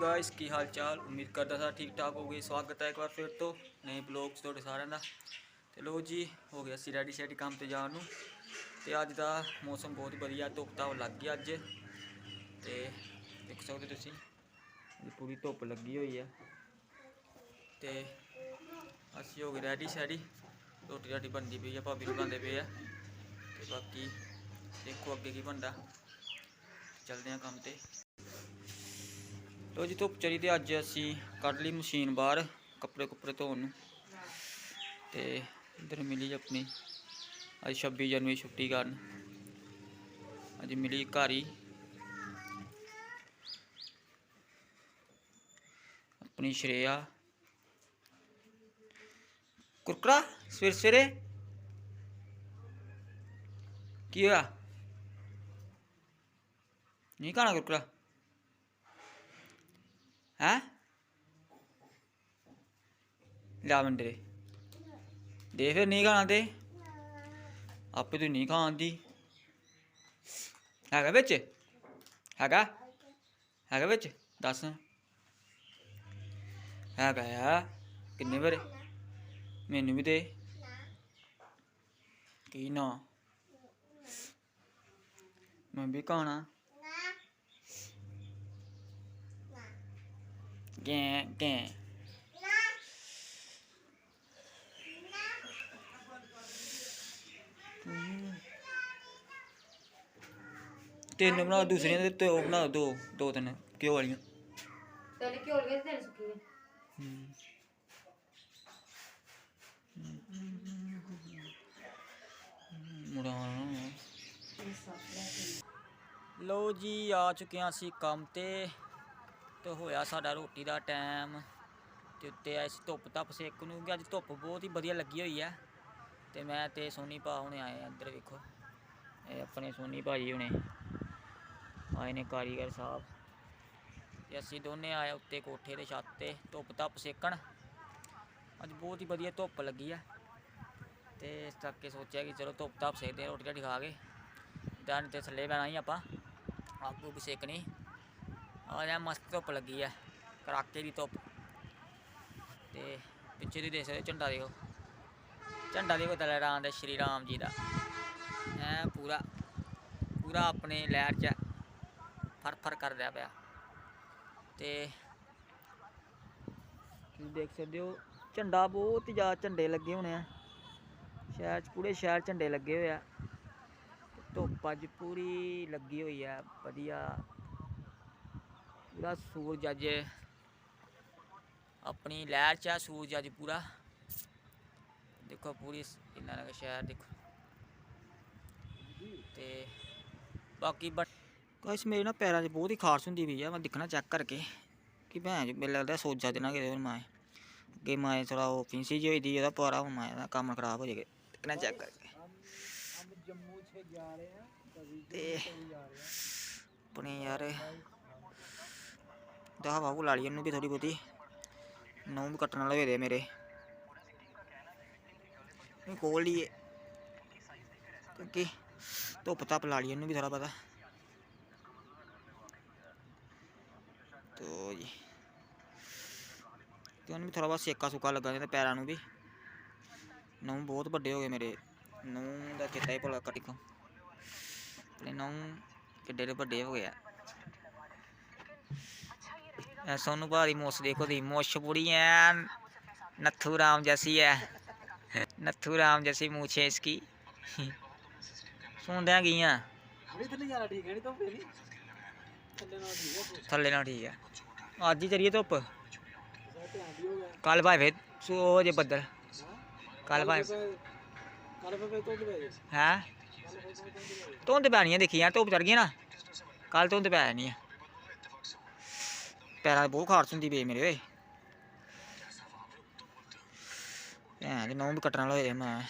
Guys ਕੀ ਹਾਲ ਚਾਲ ਉਮੀਦ ਕਰਦਾ ਸਾਰਾ ਠੀਕ ਠਾਕ ਹੋਗੇ ਸਵਾਗਤ ਹੈ ਇੱਕ ਵਾਰ ਫਿਰ ਤੋਂ ਨਵੇਂ ਬਲੌਗ ਤੁਹਾਡੇ ਸਾਰਿਆਂ ਦਾ। ਤੇ ਲੋ ਜੀ, ਹੋ ਗਿਆ ਸੀ ਰੈਡੀ ਸ਼ੈਡੀ ਕੰਮ ਤੇ ਜਾਣ ਨੂੰ। ਤੇ ਅੱਜ ਦਾ ਮੌਸਮ ਬਹੁਤ ਵਧੀਆ ਧੁੱਪ ਤਾਂ ਲੱਗ ਗਈ ਅੱਜ। ਤੇ ਦੇਖ ਸਕਦੇ ਤੁਸੀਂ ਇਹ ਪੂਰੀ ਧੁੱਪ ਲੱਗੀ ਹੋਈ ਹੈ ਤੇ ਅਸੀਂ ਹੋ ਗਏ ਰੈਡੀ ਸ਼ੈਡੀ। ਰੋਟੀ ਰਾਟੀ ਬਣਦੀ ਪਈ ਆ, ਭਾਬੀ ਨੂੰ ਬਣਾਉਂਦੇ ਪਏ ਆ। ਤੇ ਬਾਕੀ ਦੇਖੋ ਅੱਗੇ ਕੀ ਬਣਦਾ। ਚੱਲਦੇ ਆ ਕੰਮ ਤੇ। ਲੋ ਜੀ, ਧੁੱਪ ਚੜੀ ਤੇ ਅੱਜ ਅਸੀਂ ਕੱਢ ਲਈ ਮਸ਼ੀਨ ਬਾਹਰ, ਕੱਪੜੇ ਕੁੱਪੜੇ ਧੋਣ ਨੂੰ। ਤੇ ਇਧਰ ਮਿਲੀ ਆਪਣੀ, ਅੱਜ 26 ਜਨਵਰੀ ਛੁੱਟੀ ਕਰਨ। ਅੱਜ ਮਿਲੀ ਘਰ ਹੀ। ਆਪਣੀ ਸ਼੍ਰੇਆ। ਕੁਰਕਰਾ, ਸਵੇਰ ਸਵੇਰੇ। ਕੀ ਹੋਇਆ? ਨਹੀਂ ਖਾਣਾ ਕੁਰਕਰਾ? ਹੈ ਲਿਆ ਮੰਡਰੇ। ਦੇ ਫਿਰ ਨਹੀਂ ਖਾਣਾ ਤੇ। ਆਪੇ ਤੂੰ ਨਹੀਂ ਖਾਂਦੀ ਹੈਗਾ ਵਿੱਚ? ਹੈਗਾ? ਹੈਗਾ ਵਿੱਚ? ਦੱਸ। ਹੈਗਾ ਆ ਕਿੰਨੇ ਬਰੇ ਮੈਨੂੰ ਵੀ ਦੇ। ਕੀ ਨਾ? ਮੈਂ ਵੀ ਖਾਣਾ। ਗੈਂ ਗੈਂ ਤਿੰਨ ਬਣਾ ਦੂਸਰੀਆਂ ਦੇ ਤੇ ਉਹ ਬਣਾ ਦੋ ਦੋ ਤਿੰਨ ਕਿਉਂ ਵਾਲੀਆਂ ਤੇਲ ਘਿਓ ਲਗੇ ਤੇ ਸੁੱਕੀ ਮੁੜਾ ਲੋ ਜੀ ਆ ਚੁੱਕੇ ਹਾਂ ਅਸੀਂ ਕੰਮ ਤੇ ਤੇ ਹੋਇਆ ਸਾਡਾ ਰੋਟੀ ਦਾ ਟਾਈਮ ਤੇ ਉੱਤੇ ਆਏ ਸੀ ਧੁੱਪ ਧੱਪ ਸੇਕ ਨੂੰ ਕਿ ਅੱਜ ਧੁੱਪ ਬਹੁਤ ਹੀ ਵਧੀਆ ਲੱਗੀ ਹੋਈ ਹੈ ਤੇ ਮੈਂ ਤੇ ਸੋਨੀ ਭਾ ਹੁਣੇ ਆਏ ਆ ਅੰਦਰ ਵੇਖੋ। ਇਹ ਆਪਣੇ ਸੋਨੀ ਭਾਜੀ ਹੁਣੇ ਆਏ ਨੇ ਕਾਰੀਗਰ ਸਾਹਿਬ। ਤੇ ਅਸੀਂ ਦੋਨੇ ਆਏ ਉੱਤੇ ਕੋਠੇ ਦੇ ਛੱਤ ਤੇ ਧੁੱਪ ਧੱਪ ਸੇਕਣ ਅੱਜ ਬਹੁਤ ਹੀ ਵਧੀਆ ਧੁੱਪ ਲੱਗੀ ਹੈ ਤੇ ਇਸ ਕਰਕੇ ਸੋਚਿਆ ਕਿ ਚਲੋ ਧੁੱਪ ਧੱਪ ਸੇਕਦੇ ਹਾਂ, ਰੋਟੀ ਰਾਟੀ ਖਾ ਕੇ ਦਨ ਤੇ ਥੱਲੇ ਬਹਿਣਾ ਹੀ ਆਪਾਂ ਆਪੂ ਵੀ ਸੇਕਣੀ ਆ ਜਾ ਮਸਤ ਧੁੱਪ ਲੱਗੀ ਹੈ ਕੜਾਕੇ ਦੀ ਧੁੱਪ। ਤੇ ਪਿੱਛੇ ਦੀ ਦੇਖ ਸਕਦੇ ਹੋ ਝੰਡਾ ਦੇਖੋ। ਝੰਡਾ ਦੇਖੋ ਦਲੇਰਾਂ ਦੇ, ਸ਼੍ਰੀ ਰਾਮ ਜੀ ਦਾ। ਐ ਪੂਰਾ ਪੂਰਾ ਆਪਣੇ ਲਹਿਰ ਚ ਫਰ ਫਰ ਕਰਦਾ ਪਿਆ। ਤੇ ਤੁਸੀਂ ਦੇਖ ਸਕਦੇ ਹੋ, ਝੰਡਾ ਬਹੁਤ ਹੀ ਜ਼ਿਆਦਾ ਝੰਡੇ ਲੱਗੇ ਹੋਣੇ ਆ। ਸ਼ਹਿਰ ਚ, ਪੂਰੇ ਸ਼ਹਿਰ ਝੰਡੇ ਲੱਗੇ ਹੋਏ ਆ। ਧੁੱਪ ਅੱਜ ਪੂਰੀ ਲੱਗੀ ਹੋਈ ਆ, ਵਧੀਆ। ਪੂਰਾ ਸੂਰਜ ਅੱਜ। ਆਪਣੀ ਲਹਿਰ ਚ ਆ ਸੂਰਜ ਅੱਜ ਪੂਰਾ। ਦੇਖੋ ਪੂਰੀ ਇੰਨਾ ਲਗਾ ਸ਼ਹਿਰ ਦੇਖੋ। ਤੇ ਬਾਕੀ ਗਾਇਸ ਮੇਰੇ ਨਾ ਪੈਰਾਂ 'ਚ ਬਹੁਤ ਹੀ ਖਾਰਸ਼ ਹੁੰਦੀ ਪਈ ਆ, ਮੈਂ ਦੇਖਣਾ ਚੈੱਕ ਕਰਕੇ। ਕਿ ਭੈਣ ਜੀ, ਮੈਨੂੰ ਲੱਗਦਾ ਸੋਜਾ ਦੇਣਾ ਕਿਤੇ ਹੋਰ ਮੈਂ ਅੱਗੇ ਮੈਂ ਥੋੜਾ ਉਹ ਫਿੰਸੀ ਜਿਹੀ ਹੋਈ ਦੀ, ਉਹਦਾ ਪਾਰਾ ਮੈਂ ਦਾ ਕੰਮ ਖਰਾਬ ਹੋ ਜਾਏਗਾ। ਦੇਖਣਾ ਚੈੱਕ ਕਰਕੇ। ਤੇ ਆਪਣੇ ਯਾਰ ਦਾ ਹਵਾ ਕੋ ਲਾ ਲਈ ਉਹਨੂੰ ਵੀ ਥੋੜੀ ਬਹੁਤੀ। ਨੌਂ ਵੀ ਕੱਟਣ ਵਾਲੇ ਹੋਏ ਦੇ ਮੇਰੇ। ਇਹ ਕੋਲ ਹੀ ਕਿਉਂਕਿ ਧੁੱਪ ਧੱਪ ਲਾ ਲਈ ਉਹਨੂੰ ਵੀ ਥੋੜਾ ਪਤਾ ਤੋ ਜੀ। ਤੇ ਉਹਨੂੰ ਵੀ ਥੋੜਾ ਬਹੁਤ ਸੇਕਾ ਸੁੱਕਾ ਲੱਗਾ ਜਾਂਦਾ ਪੈਰਾਂ ਨੂੰ ਵੀ। ਨੌਂ ਬਹੁਤ ਵੱਡੇ ਹੋ ਗਏ ਮੇਰੇ। ਨੌਂ ਦਾ ਕਿੱਤਾ ਹੀ ਭਲਾ ਕੱਟੀ ਕੋ ਨੌਂ ਕਿੱਡੇ ਦੇ ਵੱਡੇ ਹੋ ਗਏ सोनू भारी मोस देखो दी मोश पूरी है नथू राम जैसी है नथू राम जैसी मूछ है इसकी सूंडिया गई हैं थले ना ठीक है अज ही चलिए धुप कल भाई फिर सो जे बदल कल भाई है धुंध पैनी है देखी यार धुप चढ़ गई ना कल धुंध पै जानी है ਪੈਰਾਂ 'ਚ ਬਹੁਤ ਖਾਰਸ਼ ਹੁੰਦੀ ਪਈ ਮੇਰੇ ਓਏ ਭੈਣ ਦੇ ਨੌਂ ਵੀ ਕੱਟਣ ਵਾਲੇ ਹੋਏ ਮੈਂ